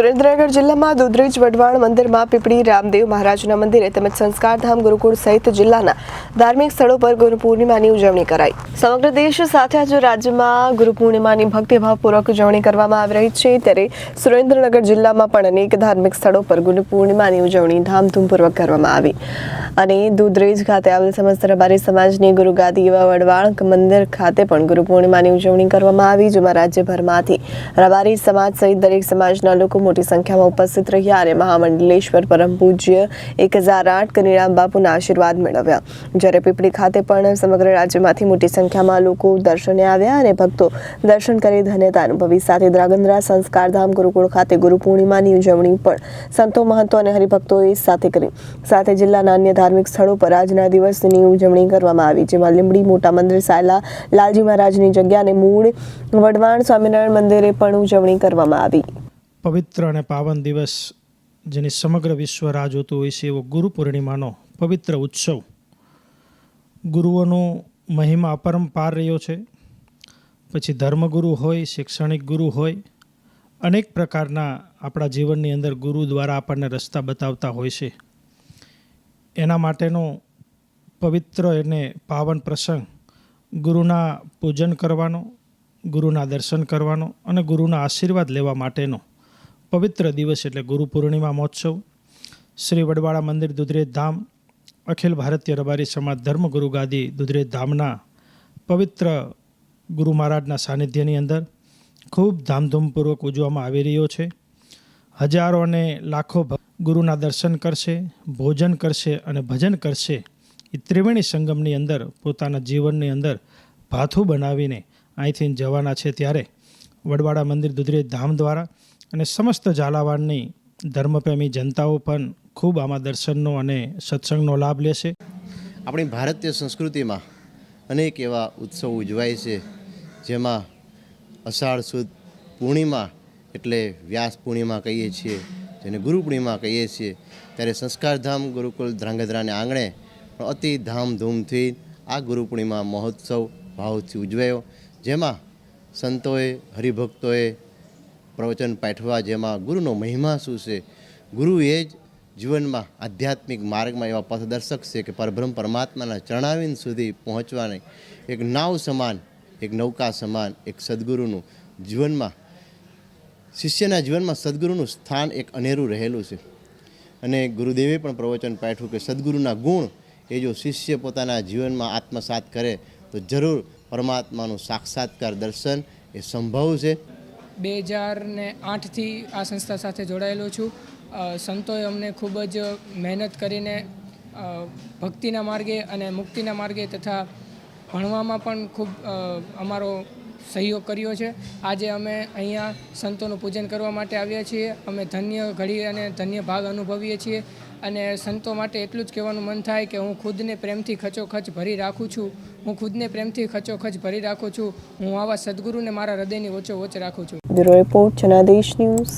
સુરેન્દ્રનગર જિલ્લામાં દુધરેજ વઢવાણ મંદિરમાં પીપળી રામદેવ મહારાજના મંદિરે તેમજ સંસ્કારધામ ગુરુકુળ સહિત જિલ્લાના ધાર્મિક સ્થળો પર ગુરુ પૂર્ણિમાની ઉજવણી કરાઈ. સમગ્ર દેશ સાથે આજે રાજ્યમાં ગુરુ પૂર્ણિમાની ભક્તિભાવપૂર્વક ઉજવણી કરવામાં આવી રહી છે. ત્યારે સુરેન્દ્રનગર જિલ્લામાં પણ અનેક ધાર્મિક સ્થળો પર ગુરુ પૂર્ણિમાની ઉજવણી ધામધૂમપૂર્વક કરવામાં આવી. અને દુધરેજ ખાતે આવેલ સમસ્ત રબારી સમાજની ગુરુગાદી એવા વડવાણ મંદિર ખાતે પણ ગુરુ પૂર્ણિમાની ઉજવણી કરવામાં આવી, જેમાં રાજ્યભરમાંથી રબારી સમાજ સહિત દરેક સમાજના લોકો મોટી સંખ્યામાં ઉપસ્થિત રહ્યા અને મહામંડલેશ્વર પરમ પૂજ્ય એક હજાર આઠ કનીરામ બાપુના આશીર્વાદ મેળવ્યા. જ્યારે પીપળી ખાતે પણ સમગ્ર રાજ્યમાંથી મોટી સંખ્યામાં લોકો દર્શને આવ્યા અને ભક્તો દર્શન કરી ધન્યતા અનુભવી. સાથે દ્રાગંદ્રા સંસ્કારધામ ગુરુકુળ ખાતે ગુરુ પૂર્ણિમાની ઉજવણી પણ સંતો મહંતો અને હરિભક્તોએ સાથે કરી. સાથે જિલ્લાના અન્ય ધાર્મિક સ્થળો પર આજના દિવસની ઉજવણી કરવામાં આવી, જેમાં લીંબડી મોટા મંદિર સાયલા, લાલજી મહારાજની જગ્યાને મૂળ વડવાણ સ્વામિનારાયણ મંદિરે પણ ઉજવણી કરવામાં આવી. પવિત્ર અને પાવન દિવસ જેની સમગ્ર વિશ્વ રાહ જોતું હોય છે એવો ગુરુ પૂર્ણિમાનો પવિત્ર ઉત્સવ. ગુરુઓનો મહિમા અપરંપાર રહ્યો છે. પછી ધર્મગુરુ હોય, શૈક્ષણિક ગુરુ હોય, અનેક પ્રકારના આપણા જીવનની અંદર ગુરુ દ્વારા આપણને રસ્તા બતાવતા હોય છે. એના માટેનો પવિત્ર એને પાવન પ્રસંગ ગુરુના પૂજન કરવાનો, ગુરુના દર્શન કરવાનો અને ગુરુના આશીર્વાદ લેવા માટેનો પવિત્ર દિવસ એટલે ગુરુ પૂર્ણિમા મહોત્સવ. શ્રી વડવાળા મંદિર દુધરેજ ધામ, અખિલ ભારતીય રબારી સમાજ ધર્મગુરુ ગાદી દુધરેજ ધામના પવિત્ર ગુરુ મહારાજના સાનિધ્યની અંદર ખૂબ ધામધૂમપૂર્વક ઉજવવામાં આવી રહ્યો છે. હજારો અને લાખો ગુરુના દર્શન કરશે, ભોજન કરશે અને ભજન કરશે. એ ત્રિવેણી સંગમની અંદર, પોતાના જીવનની અંદર ભાથું બનાવીને અહીંથી જવાના છે ત્યારે વડવાડા મંદિર દુધરે ધામ દ્વારા અને સમસ્ત ઝાલાવાડની ધર્મપ્રેમી જનતાઓ પણ ખૂબ આમાં દર્શનનો અને સત્સંગનો લાભ લેશે. આપણી ભારતીય સંસ્કૃતિમાં અનેક એવા ઉત્સવ ઉજવાય છે, જેમાં અષાઢ સુદ પૂર્ણિમા એટલે વ્યાસ પૂર્ણિમા કહીએ છીએ, જેને ગુરુ પૂર્ણિમા કહીએ છીએ, ત્યારે સંસ્કારધામ ગુરુકુલ ધ્રાંગધ્રાને આંગણે અતિ ધામધૂમથી આ ગુરુ પૂર્ણિમા મહોત્સવ ભાવથી ઉજવાયો. જેમાં સંતોએ, હરિભક્તોએ પ્રવચન પાઠવા જેમાં ગુરુનો મહિમા શું છે? ગુરુ એ જ જીવનમાં આધ્યાત્મિક માર્ગમાં એવા પથદર્શક છે કે પરબ્રહ્મ પરમાત્માના ચરણાવિંદ સુધી પહોંચવાની એક નાવ સમાન, એક નૌકા સમાન, એક સદગુરુનું જીવનમાં શિષ્યના જીવનમાં સદગુરુનું સ્થાન એક અનેરું રહેલું છે. અને ગુરુદેવે પણ પ્રવચન પાઠ્યું કે સદગુરુના ગુણ એ જો શિષ્ય પોતાના જીવનમાં આત્મસાત કરે, તો જરૂર પરમાત્માનું સાક્ષાત્કાર દર્શન એ સંભવ છે. બે હજાર ને આઠથી આ સંસ્થા સાથે જોડાયેલો છું. સંતોએ અમને ખૂબ જ મહેનત કરીને ભક્તિના માર્ગે અને મુક્તિના માર્ગે તથા ભણવામાં પણ ખૂબ અમારો સહયોગ કર્યો છે. આજે અમે અહીંયા સંતોનું પૂજન કરવા માટે આવ્યા છીએ. અમે ધન્ય ઘડી અને ધન્ય ભાગ અનુભવીએ છીએ અને સંતો માટે એટલું જ કહેવાનું મન થાય કે હું ખુદને પ્રેમથી ખચોખચ ભરી રાખું છું. હું ખુદને પ્રેમથી ખચોખચ ભરી રાખું છું. હું આવા સદગુરુને મારા હૃદયની વચ્ચો વચ્ચ રાખું છું. Report, Janadesh news.